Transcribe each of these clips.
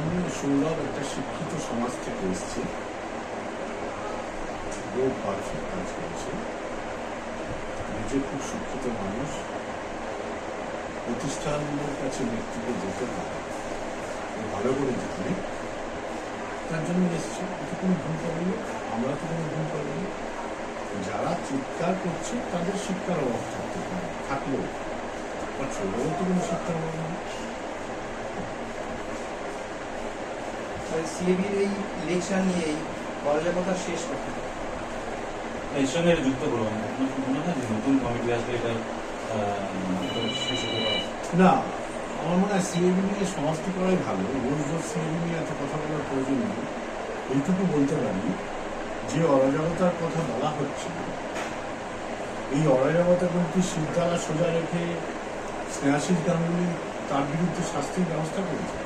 আমি সৌরভ একটা শিক্ষিত সমাজ থেকে এসছে। ও পারফেক্ট কাজ করেছে। নিজে খুব শিক্ষিত মানুষ। প্রতিষ্ঠানের কাছে ব্যক্তিকে যেতে হয় ভালো করে জানে। তার জন্য এসছে। এতে কোনো ভুল করেনি আমরা তো কোনো ভুল করিনি যারা চিৎকার করছে, তাদের শিক্ষার অভাব থাকতে পারে। থাকলেও বা ছোটও তো কোনো শিক্ষার অভাব নেই। সিএবির এই ইলেকশন নিয়ে এই অরাজকতার শেষ কথা এর সঙ্গে এটা যুক্ত করব মনে হয় যে নতুন কমিটি আসলে এটা শেষ হতে পারে না আমার মনে হয় সিএবি নিয়ে সমাজটি করাই ভালো। রোজ রোজ সিএবি নিয়ে এত কথা বলার প্রয়োজন নেই। এইটুকু বলতে পারি যে অরাজকতার কথা বলা হচ্ছে। এই অরাজকতা কিন্তু শিবদালা সোজা রেখে স্নেহাশিস গাঙ্গুলি তার বিরুদ্ধে শাস্তির ব্যবস্থা করেছে।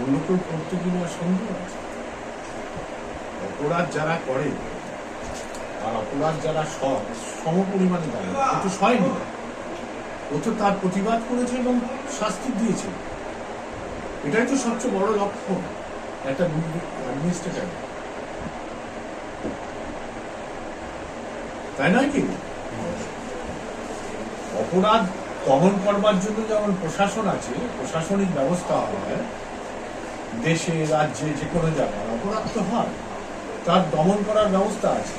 অন্য কেউ করতে কিনা সন্দেহ আছে? অপরাধ যারা করে, আর অপরাধ যারা সব সম পরিমাণে দায়ী ও তো তার প্রতিবাদ করেছে এবং শাস্তি দিয়েছে। এটাই তো সবচেয়ে বড় একটা অ্যাডমিনিস্ট্রেটর তাই নয় কি? অপরাধ দমন করবার জন্য যেমন প্রশাসন আছে, প্রশাসনিক ব্যবস্থা হয় দেশে, রাজ্যে, যে কোনো জায়গায় অপরাধ তো হয়। তার দমন করার ব্যবস্থা আছে।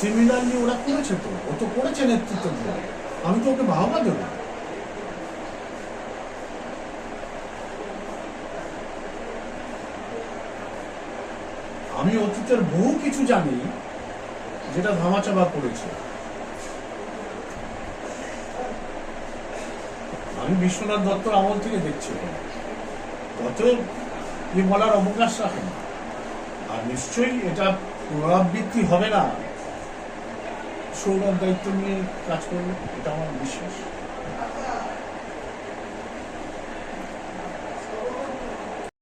সিমিলারলি ওরা করেছে তো। ও তো করেছে নেতৃত্ব দিয়ে। আমি তো ওকে বাহবা দেবো। আমি অতীতের বহু কিছু জানি, যেটা ধামাচাপা পড়েছে আমি বিশ্বনাথ দত্তর আমল থেকে দেখছি। অত ইয়ে বলার অবকাশ রাখেন আর নিশ্চয়ই এটা পুনরাবৃত্তি হবে না। সৌরভ দায়িত্ব নিয়ে কাজ করবে, এটা আমার বিশ্বাস।